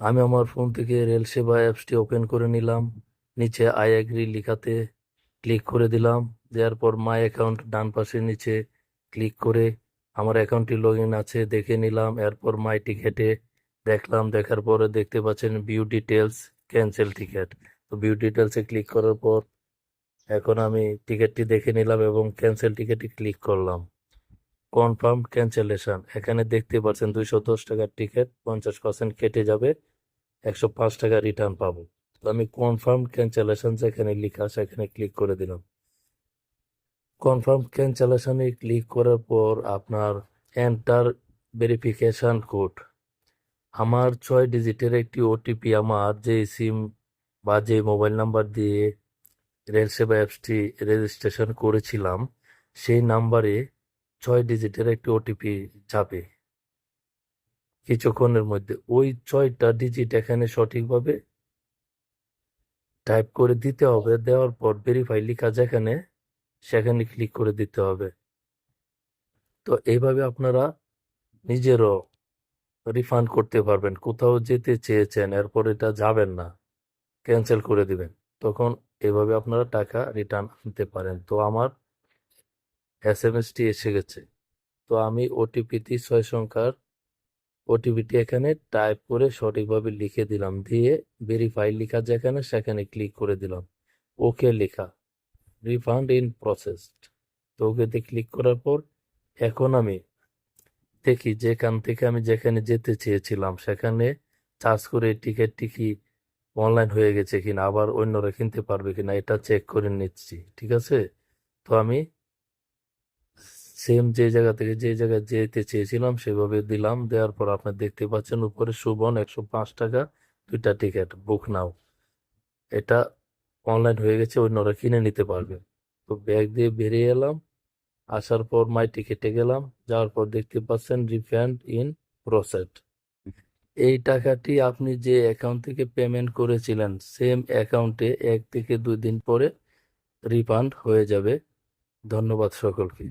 আমি আমার ফোন থেকে রেল সেবা অ্যাপসটি ওপেন করে নিলাম। নিচে আই অ্যাগ্রি লেখাতে ক্লিক করে দিলাম। দেওয়ার পর মাই অ্যাকাউন্ট ডান পাশে নিচে ক্লিক করে আমার অ্যাকাউন্টটি লগ ইন আছে দেখে নিলাম। এরপর মাই টিকেটে দেখলাম। দেখার পরে দেখতে পাচ্ছেন ভিউ ডিটেলস ক্যান্সেল টিকেট তো ভিউ ডিটেলসে ক্লিক করার পর এখন আমি টিকিটটি দেখে নিলাম এবং ক্যান্সেল টিকেটে ক্লিক করলাম। কনফার্ম ক্যান্সেলেশন এখানে দেখতে পাচ্ছেন দুইশো দশ টাকার টিকিট পঞ্চাশ পার্সেন্ট কেটে যাবে, একশো পাঁচ টাকা রিটার্ন পাবো। তো আমি কনফার্ম ক্যান্সেলেশন যেখানে লেখা সেখানে ক্লিক করে দিলাম। কনফার্ম ক্যান্সেলেশনে ক্লিক করার পর আপনার এন্টার ভেরিফিকেশন কোড আমার ছয় ডিজিটের একটি ওটিপি আমার যে সিম বা যে মোবাইল নাম্বার দিয়ে রেল সেবা অ্যাপসটি রেজিস্ট্রেশন করেছিলাম, সেই নাম্বারে ছয় ডিজিটের একটি ওটিপি যাবে। কিছুক্ষণের মধ্যে ওই ছয়টা ডিজিট এখানে সঠিকভাবে টাইপ করে দিতে হবে। দেওয়ার পর ভেরিফাই লেখা যেখানে, সেখানে ক্লিক করে দিতে হবে। তো এইভাবে আপনারা নিজেরও রিফান্ড করতে পারবেন। কোথাও যেতে চেয়েছেন, এরপর এটা যাবেন না ক্যান্সেল করে দিবেন। তখন এভাবে আপনারা টাকা রিটার্ন আনতে পারেন। তো আমার এস এম এসটি এসে গেছে। তো আমি ওটিপিটি ছয় সংখ্যার ওটিপিটি এখানে টাইপ করে সঠিকভাবে লিখে দিলাম। দিয়ে ভেরিফাই লেখা যেখানে সেখানে ক্লিক করে দিলাম। ওকে লেখা। রিফান্ড ইন প্রসেসড তো ওকেতে ক্লিক করার পর এখন আমি দেখি যেখান থেকে আমি যেখানে যেতে চেয়েছিলাম, সেখানে চার্জ করে টিকিটটি কি অনলাইন হয়ে গেছে কিনা, আবার অন্যরা কিনতে পারবে কিনা, এটা চেক করে নিচ্ছি। ঠিক আছে? তো আমি সেম যে জায়গা থেকে যে জায়গায় যেতে চেয়েছিলাম সেভাবে দিলাম। দেওয়ার পর আপনি দেখতে পাচ্ছেন উপরে সুবন একশো পাঁচ টাকা, দুইটা টিকিট বুক নাও। এটা অনলাইন হয়ে গেছে অন্যরা কিনে নিতে পারবে। তো ব্যাগ দিয়ে বেরিয়ে এলাম, আসার পর মাই টিকিটে গেলাম, যাওয়ার পর দেখতে পাচ্ছেন রিফান্ড ইন প্রসেস এই টাকাটি আপনি যে অ্যাকাউন্ট থেকে পেমেন্ট করেছিলেন সেম অ্যাকাউন্টে এক থেকে দুই দিন পরে রিফান্ড হয়ে যাবে। ধন্যবাদ সকলকে।